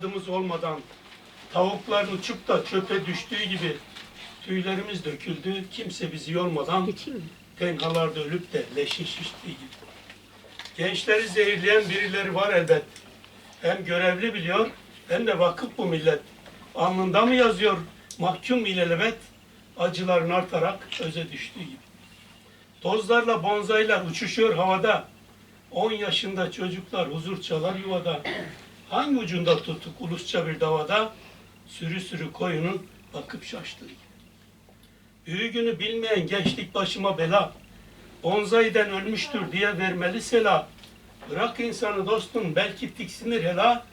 Adımız olmadan tavukların uçup da çöpe düştüğü gibi tüylerimiz döküldü. Kimse bizi yormadan tenhalarda ölüp de leşin şiştiği gibi. Gençleri zehirleyen birileri var elbet. Hem görevli biliyor hem de vakıf bu millet. Alnında mı yazıyor mahkum ilelebet acıların artarak öze düştüğü gibi. Tozlarla bonzaylar uçuşuyor havada. 10 yaşında çocuklar huzur çalar yuvada. Hangi ucunda tutuk ulusça bir davada sürü sürü koyunun bakıp şaştığı gibi. Büyüğünü bilmeyen gençlik başıma bela. Bonzayden ölmüştür diye vermeli sela. Bırak insanı dostum belki tiksinir hela.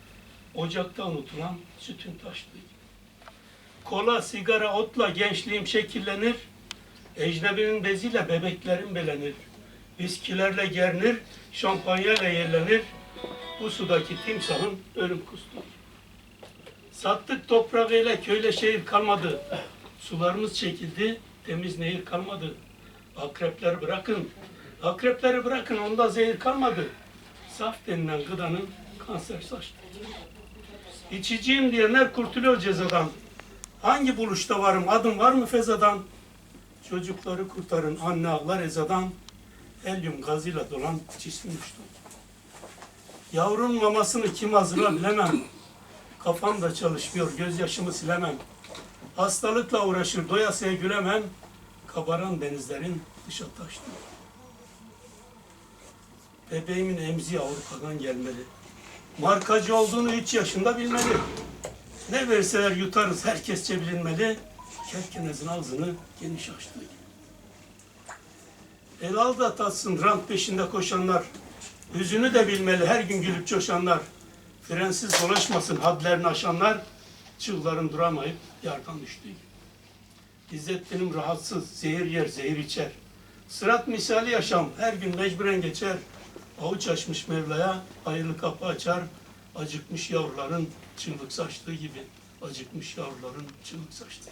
Ocakta unutulan sütün taştığı gibi. Kola, sigara, otla gençliğim şekillenir. Ecnebinin beziyle bebeklerim belenir. Viskilerle gernir, şampanyayla yerlenir. Bu sudaki timsahın ölüm kustu. Sattık toprağıyla köyle şehir kalmadı. Sularımız çekildi, temiz nehir kalmadı. Akrepleri bırakın, akrepleri bırakın onda zehir kalmadı. Saf denilen gıdanın kanser saçtı. İçiciyim diyenler kurtuluyor cezadan. Hangi buluşta varım, adım var mı fezadan? Çocukları kurtarın, anne ağlar ezadan. Helyum gazıyla dolan cismi uçtu. Yavrun mamasını kim hazırlar bilemem. Kafam da çalışmıyor, gözyaşımı silemem. Hastalıkla uğraşır, doyasıya gülemem. Kabaran denizlerin dışa taştı. Bebeğimin emziği Avrupa'dan gelmeli. Markacı olduğunu üç yaşında bilmeli. Ne verseler yutarız, herkesçe bilinmeli. Kerkenezin ağzını geniş açtı. El al da tatsın rant peşinde koşanlar. Yüzünü de bilmeli her gün gülüp coşanlar. Frensiz dolaşmasın hadlerini aşanlar. Çığların duramayıp yardan düştü. İzzet benim rahatsız, zehir yer, zehir içer. Sırat misali yaşam her gün mecburen geçer. Avuç açmış Mevla'ya hayırlı kapı açar. Acıkmış yavruların çığlık saçtığı gibi. Acıkmış yavruların çığlık saçtığı.